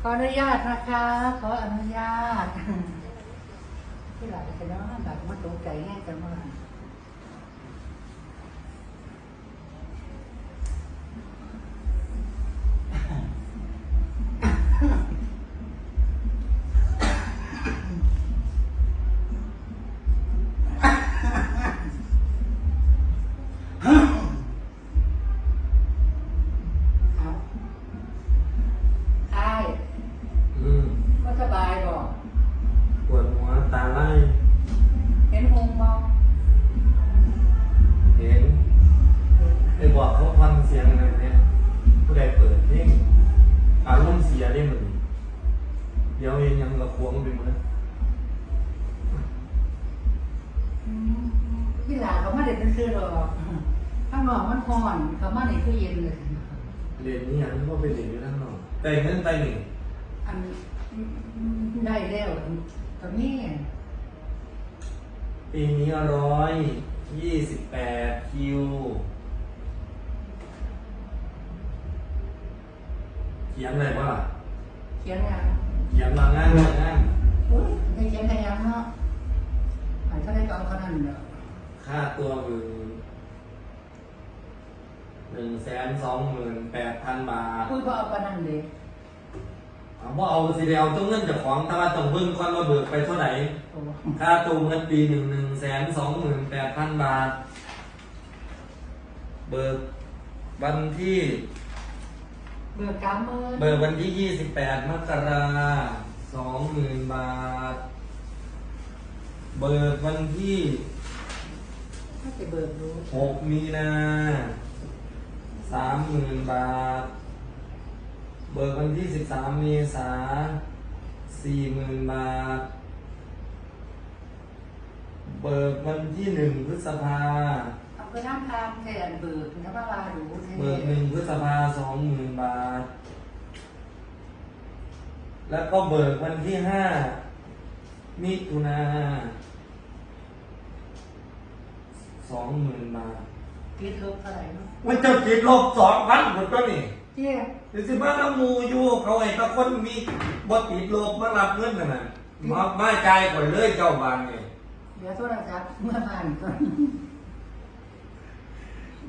ขออนุญาตนะคะ ขออนุญาตที่หลังจะเนาะแบบมาตกใจแห้งกันมาก ฟังเสียงอะไรเนี่ยผู้ใดเปิดเพลงอารมณ์เสียได้เหมือนเดี๋ยวเองยังระควงไปเหมือนพี่หลาเขามาเด็ดซื้อๆหรอกข้างนอกมันพอนเขามาในตู้เย็นเลยเรียนนี่ยังก็ไปเรียนอยู่ด้านนอกแต่เงินไปหนึ่งอันได้แล้วตอนนี้ปีนี้ร้อยยี่สิบแปดคิว ขียนอะไรบ้างเขียนยังเขียนมางานมางานอุ้ยได้เขียนได้ยังเนาะอันเขาได้ก็เอาเขานั่นเนาะค่าตัวมึงหนึ่งแสนสองหมื่นแปดพันบาทอุ้ยก็เอาไปนั่นเลยเอาว่าเอาสิเดียวต้องเงินจากของแต่ว่าต้องเบิ่งก่อนว่าเบิกไปเท่าไหร่โอ้ค่าตัวเงินปีหนึ่งหนึ่งแสนสองหมื่นแปดพันบาท เบิกวันที่ เบิกกำมือเบิกวันที่ยี่สิบแปดมกราสองหมื่นบาท เบิกวันที่ ถ้าจะเบิกรู้หกมีนาสามหมื่นบาท เบิกวันที่สิบสามเมษาสี่หมื่นบาท เบิกวันที่หนึ่งพฤษภา เอาไปนั่งทางแทนเบิกนะว่าลาดูแทนเบิกหนึ่งพฤษภาสองหมื่นบาท แล้วก็เบิกวันที่ห้ามิถุนาสองหมื่นบาทคิดลบเท่าไหร่เนาะมันจะติดลบสองพันหมดก็นี่เจี๊ยบเดี๋ยวสิบ้านน้ำมูอยู่เขาไอ้ตะคนมีบ่ติดลบมารับเงินน่ะนะมามาจ่ายก่อนเลยเจ้าบานนี่เดี๋ยวโทรศัพท์เมื่อผ่านก่อน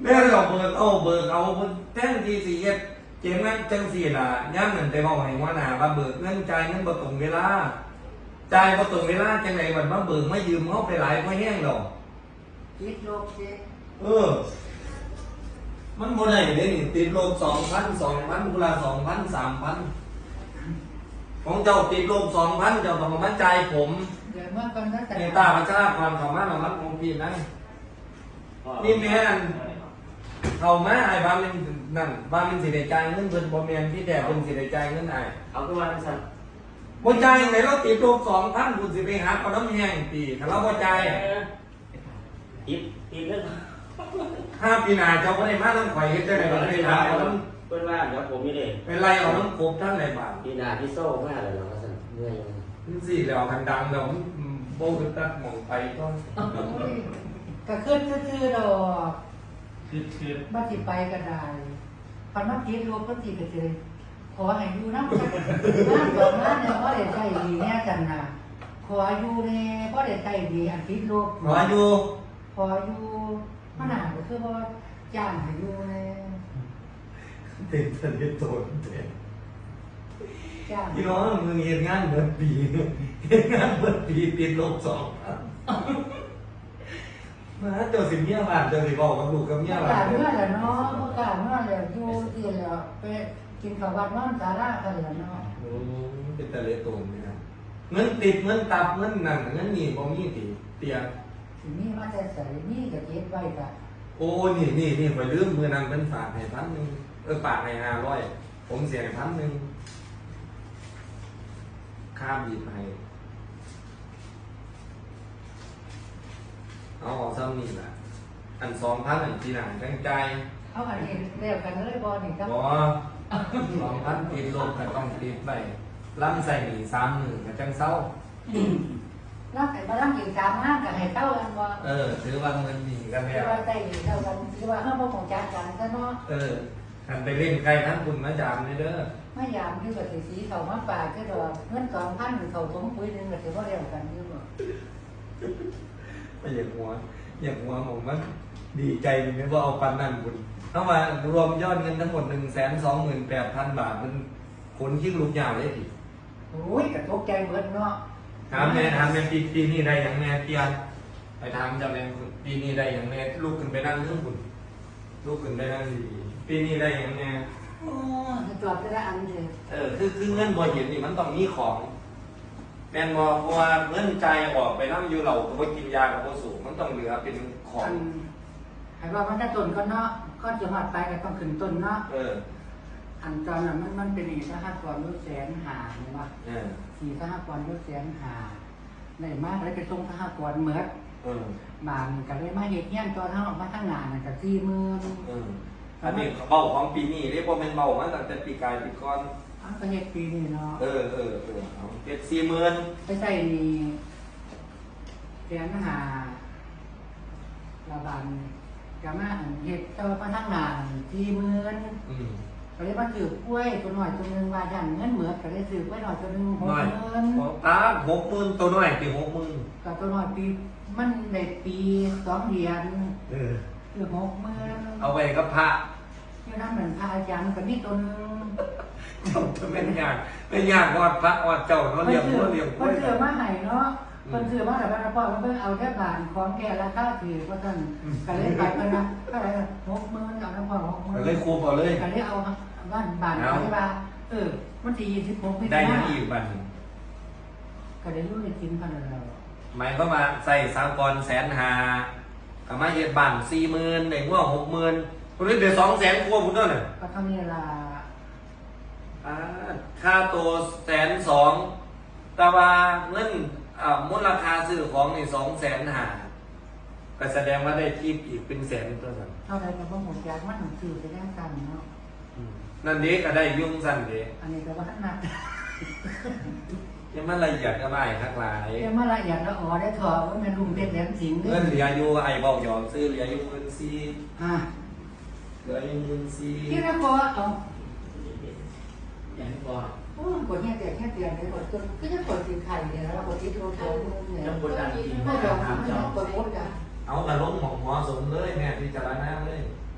แม่เราเบิกเอาเบิกเอาเพิ่นแท่งทีสี่เอ็ดเจ๋งงั้นจังสี่ล่ะย่ำเหมือนแต่บอกให้ว่าหนาว่าเบิกเงินจ่ายเงินบ่ตรงเวลาจ่ายบ่ตรงเวลาจังไดบัดมาเบิกมายืมเขาไปหลายบ่แห้งดอกคิดลบเจ๊เออ มันบ่ได้เด้นี่ติดลบสองพันสองพันกุละสองพันสามพันของเจ้าติดลบสองพันเจ้าต้องมาจ่ายผมเดี๋ยวเมื่อก่อนก็แต่ในตาประชาความเขามาเรารับของพี่นะนี่แม่น เขามาไอ้บ้านมันนั่นบ้านมันสิได้จ่ายเงินเพิ่นบ่แม่นพี่แต่เพิ่นสิได้จ่ายเงินไอ้เอาขึ้นมาสั่นบ่จ่ายไหนเราติดลบ2,000กูสิไปหาเอาน้ำแห้งตีถ้าเราบ่จ่ายติดติดเรื่องห้าปีหน้าเจ้าบ่ได้มาน้ำข่อยเฮ็ดจังได๋บ่ได้หาเอาน้ำเพื่อนว่าเดี๋ยวผมนี่เด็กเป็นไรเอาน้ำครบทั้งหลายบาทพี่นาพี่โซ่มากเลยเหรอสั่นเมื่อยยังนี่สิแล้วคันดังแล้วมันบ่อึดตัดหมองไปก็ก็ขึ้นซื่อๆดอก คือคือบ้านที่ไปก็ได้พันมาคิดรวมก็ตีก็เจอขอให้อยู่น้ำจักน้ำดอกน้ำเนี่ยพ่อเด็ดใจดีเนี่ยกันนะขออยู่เนี่ยพ่อเด็ดใจดีอันคิดรวมขออยู่ขออยู่มะนาวก็คือว่าจ้างให้อยู่เนี่ยติดทะเลโตนเด้จ้างพี่น้องมึงเฮ็ดงานเบิดปีเฮ็ดงานเบิดปีติดลบ2,000 มาเจ้าสิเมียบ้านเจ้าสิบอกกับลูกกับเมียบ้ากานเมื่ออไหร่เนาะประกาศเมื่อไหร่อยู่ที่แล้วไปกินข้าววัดนอนสารากันแล้วเนาะโอ้เป็นทะเลโตนเนี่ยนะเงินติดเงินตับเงินนั่นเงินนี่บ่มีติเตียทีนี้มาแต่ใส่นี่กับเจ็ดไว้กันโอ้นี่นี่นี่ไปลืมมือนั้นเป็นฝากให้พันหนึ่งเออฝากให้ห้าร้อยผมเสียให้พันหนึ่งค่าบีบให้ เอาออกซ้ำนี่แหละอันสองพันอันที่หนังจังใจเอาอันนี้เรียกกันเลยบอลนี่ครับบอสองพันติดลบก็ต้องติดไปล้ำใส่หนีสามหนึ่งก็จังเศร้ารักแต่มาลังกินสามห้างกับให้เต้ากันว่าเออถือว่าเงินดีกันคืแล้อวว่าใจเต้ากันคือว่าห้ามบ่ของจานกันซะเนาะเอออันไปเล่นใกล้ทั้งคุณมาจามเลยเด้อมายามอยู่กับสีสีเขามาป่าก็ดอกเงินสองพันเขาสมปุ๋ยหนึ่งก็ถือว่าเรียวกันอยู่บ่ ไม่อยากหัว อยากหัวผมมันดีใจดีไหมว่าเอาปันนั่นคุณเข้ามารวมยอดเงินทั้งหมดหนึ่งแสนสองหมื่นแปดพันบาทมันคนคิดลูกยาวเลยดิโอ้ยกระทบใจเบิดเนาะถามแม่ถามแม่ปีปีนี้ได้อย่างแม่เพียนไปถามเจำแม่ปีนี้ได้อย่างแม่ลูกขึ้นไปนั่งเรื่องคุณลูกขึ้นไปนั่งดีปีนี้ได้อย่างแม่โอ้ยจอดได้ละอันเดียวเออคือคือเงินบ่เห็นนี่มันต้องมีของ แม่นบ่เพราะว่าเงินใจายออกไปนั่งอยู่เราก็บ่กินยากับบ่สูงมันต้องเหลือเป็นของอันให้ว่ามันได้ต้นก็เนาะก็จะหอดไปก็ต้องขึ้นต้นเนาะเอออันตอนนั้นมันมันเป็นอีกสหกรณ์รุ่นแสนหาเห็นปะเออสี่สหกรณ์รุ่นแสนหาได้มากเลยไปส่งสหกรณ์เหมือนเออบางก็เลยมาเฮ็ดเงี้ยนตอนทั้งออกมาทั้งงานน่ะก็สี่หมื่นเอออันนี้เบาของปีนี้เรียกว่าเป็นเบามาตั้งแต่ปีกายปีก่อนอ้าว ก็เฮ็ดปีนี้เนาะเออเออเออเอาเจ็ดสี่หมื่นไปใส่นี่แสนหาระบานก็มาอันเฮ็ดต่อมาทั้งงานสี่หมื่นอืมก็เลยมาสืบกล้วยตัวหน่อยตัวหนึงว่าอย่างเงินเหมือนก็เลยสืบกล้วยหน่อยตัวหนึงหกน้อยหมื่นพอตาหกหมื่นตัวน้อยปีหกหมื่นกับตัวหน่อยปีมันได้ปีสองเดือนเออ คือหกหมื่นเอาไปกับพระที่นั่นเหมือนพาอาจารย์กับนี่ตัวหนึง จบจะเป็นยากเป็นยากอดพระอดเจ้าเขาเรียกเสืหัวเรียกคหัวนเสือมาให้เนาะคนเสือมาแต่ว่าพ่อมันเพิ่งเอาแค่บาทของแกราคาถือว่าท่านก็เลยไปกันนะก็เลยหกหมื่นเอาน้ำพ่อหกหมื่นก็เลยคูบเอาเลยก็เลยเอาบ้านบานก็เลยว่าเออมันสี่สิบหกไม่ได้ยังอีกบัดนก็ได้รู้ในจริงขนาดเราหมายก็มาใส่สามกรแสนหากับมาเฮ็ดบ้านสี่หมื่นในหัวหกหมื่นคนนี้เดือดสองแสนกว่าพุ่นเด้อน่ะก็เท่านี้ละอ่า ค่าตัวแสนสองแต่ว่าเงินอ่ามูลค่าซื้อของนี่สองแสนหาก็แสดงว่าได้ทิปอีกเป็นแสนตัวสั่นเท่าไรก็บ่หมดยากมันหนังสือจะได้กันเนาะนั่นเด็กก็ได้ยุ่งสั่นเด็กอันนี้ก็ว่าหนักยังมันละเอียดก็ไม่ทักหลายเรียกมาละเอียดแล้วอ๋อได้ถอดว่ามันลุงเพชรแหลมสิงห์เงินเหลืออยู่ไอ้บอกยอมซื้อเหลืออยู่หมื่นสี่อ่าเหลืออยู่หมื่นสี่ที่นั่นก็เอาอย่างที่ บอกโอ้กดเนี่ยแต่แค่เตือนเลยกดจนก็จะกดติดไข่เนี่ยแล้วกดที่โทรศัพท์เนี่ยยังกดดันจริงไม่ยอมไม่ยอมกดกดกันเอากระล้มหมองหมอสมเลยแม่พิจารณาเลยอ